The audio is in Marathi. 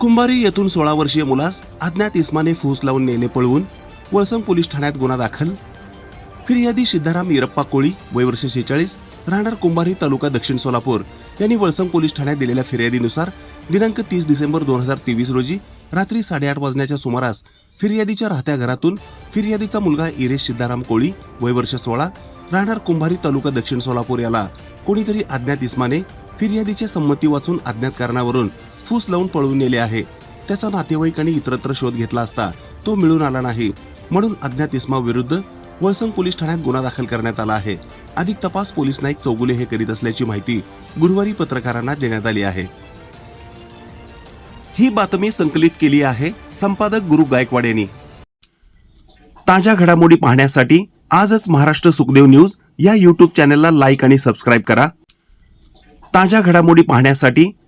कुंभारी येथून सोळा वर्षीय मुलास अज्ञात इस्माने फूस लावून नेले पळवून वळसंग पोलीस ठाण्यात गुन्हा दाखल. फिर्यादी सिद्धाराम इरप्पा कोळी वय वर्ष शेचाळीस राहणार कुंभारी तालुका दक्षिण सोलापूर यांनी वळसंग पोलीस ठाण्यात दिलेल्या फिर्यादीनुसार दिनांक तीस डिसेंबर दोन हजार तेवीस रोजी रात्री साडेआठ वाजण्याच्या सुमारास फिर्यादीच्या राहत्या घरातून फिर्यादीचा मुलगा इरेश सिद्धाराम कोळी वय वर्ष सोळा राहणार कुंभारी तालुका दक्षिण सोलापूर याला कोणीतरी अज्ञात इस्माने फिर्यादीच्या संमती वाचून अज्ञात कारणावरून फूस लावून पळून नेले आहे. त्याचा नातेवाईकांनी इतरत्र शोध घेतला असता तो मिळून आला नाही. म्हणून अज्ञात इस्मा विरुद्ध वळसंग पोलीस ठाण्यात गुन्हा दाखल करण्यात आला आहे. अधिक तपास पोलीस नाईक चौगुले हे करीत असल्याची माहिती गुरुवारी पत्रकारांना देण्यात आली आहे. ही बातमी संकलित केली आहे संपादक गुरु गायकवाड यांनी. ताज्या घडामोडी पाहण्यासाठी आजच महाराष्ट्र सुखदेव न्यूज या यूट्यूब चॅनलला लाईक आणि सबस्क्राईब करा. ताज्या घडामोडी पाहण्यासाठी